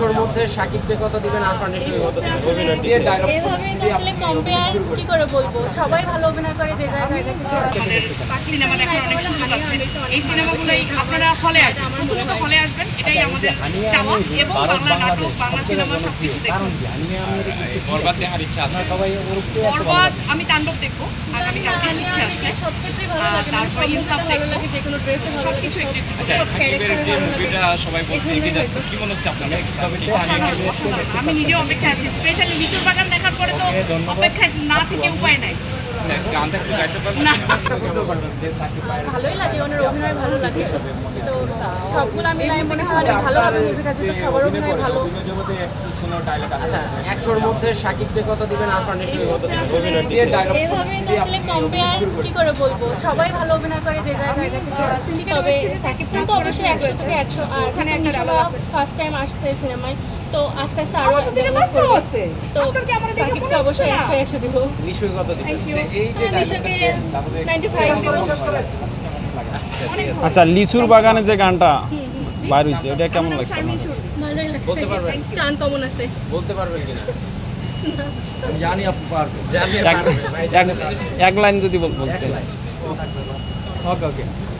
একশোর মধ্যে সাকিবকে কত দিবেন আরফান নিশ্চয়ই কত দিবেন? dialogue তো আসলে কম্পেয়ার কি করে বলব? সবাই ভালো অভিনয় করে যে যার জায়গা থেকে সিনেমা দেখার অনেক সুযোগ আছে। এই সিনেমাগুলোই আপনারা হলে আসবেন। প্রথমত হলে আসবেন এটাই আমাদের চাওয়া। এবং বাংলা নাটক বাংলা সিনেমা সব কিছু দেখুন। বরবাদ দেখার ইচ্ছা আছে সবাই বরবাদ। আমি তাণ্ডব দেখব। আছে ভালো লাগে মানে সব তারপরে মুভিতে ইনসাফ ভালো লাগে যে কোনো ড্রেসে ভালো লাগে সব- আচ্ছা সাকিবের যে মুভিটা সবাই বলছে এই যাচ্ছে কি মনে হচ্ছে আপনার অসাধারণ। আমি নিজে অপেক্ষা আছি স্পেশালি লিচুর বাগান দেখার পরে তো অপেক্ষায় না থেকে উপায় নাই। আচ্ছা, গানটা একটু গাইতে পারবেন? না। ভালোই লাগে ওনার অভিনয় ভালো লাগে তো সবগুলো আমি নাই মনে হয় অনেক ভালোভাবে মুভি কাছে তো সবার অভিনয় ভালো। আচ্ছা একশোর মধ্যে সাকিবকে কত দিবেন? আরফান নিশ্চয়ই কত দিবেন? অভিনয় দিয়ে dialogue এভাবেই তো আসলে কম্পেয়ার কি করে বলব? সবাই ভালো অভিনয় করে যে যার জায়গা থেকে। তবে সাকিব খান তো অবশ্যই একশো থেকে একশো আর এখানে একটা ফার্স্ট টাইম আসছে সিনেমায় তো আস্তে আস্তে আরও develop করবে। তো অবশ্যই একশো একশো দিব। কত দিবেন? নিশাকে নাইনটি ফাইভ দিব। আচ্ছা লিচুর বাগানে যে গানটা বার হয়েছে ওটা কেমন লাগছে ভালোই বলতে পারবেন? লাগছে চান কেমন আছে? বলতে পারবেন কিনা? জানি আপনি পারবেন। জানি এক- লাইন যদি বল- বলতে ওকে ওকে।